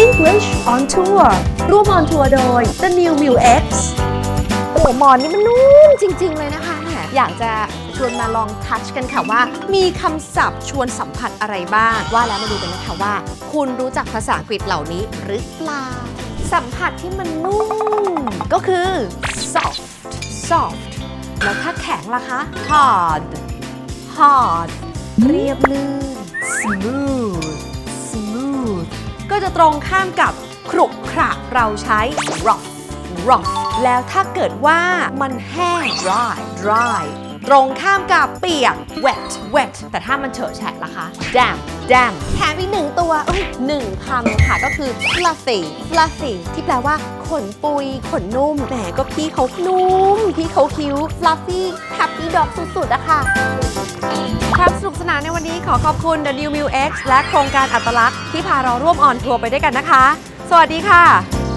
English on Tour ร่วม on tour โดย The New Mu X โอ้โหหมอนนี่มันนุ่มจริง ๆ เลยนะคะแหมอยากจะชวนมาลองทัชกันค่ะว่า มีคำศัพท์ชวนสัมผัสอะไรบ้าง ว่าแล้วมาดูกันนะคะว่า คุณรู้จักภาษาอังกฤษเหล่านี้หรือเปล่า สัมผัสที่มันนุ่ม ก็คือ soft soft แล้วถ้าแข็งล่ะคะ hard hard เรียบลื่น smooth ก็จะตรงข้ามกับขรุขระเราใช้ rough rough แล้วถ้าเกิดว่ามันแห้ง dry dry ตรงข้ามกับเปียก wet wet แต่ถ้ามันเฉอะแฉะล่ะคะ damp damp แถมอีกหนึ่งตัวเอ้ยหนึ่งคำค่ะก็คือ fluffy fluffy ที่แปลว่าขนปุย ขนนุ่ม แหมก็พี่เขานุ่ม พี่เขาคิ้ว fluffy happy dog สุดๆอะค่ะ สนุกสนานในวันนี้ขอขอบคุณ The New Mu X และโครงการอัตลักษณ์ที่พาเราร่วมออนทัวร์ไปด้วยกันนะคะ สวัสดีค่ะ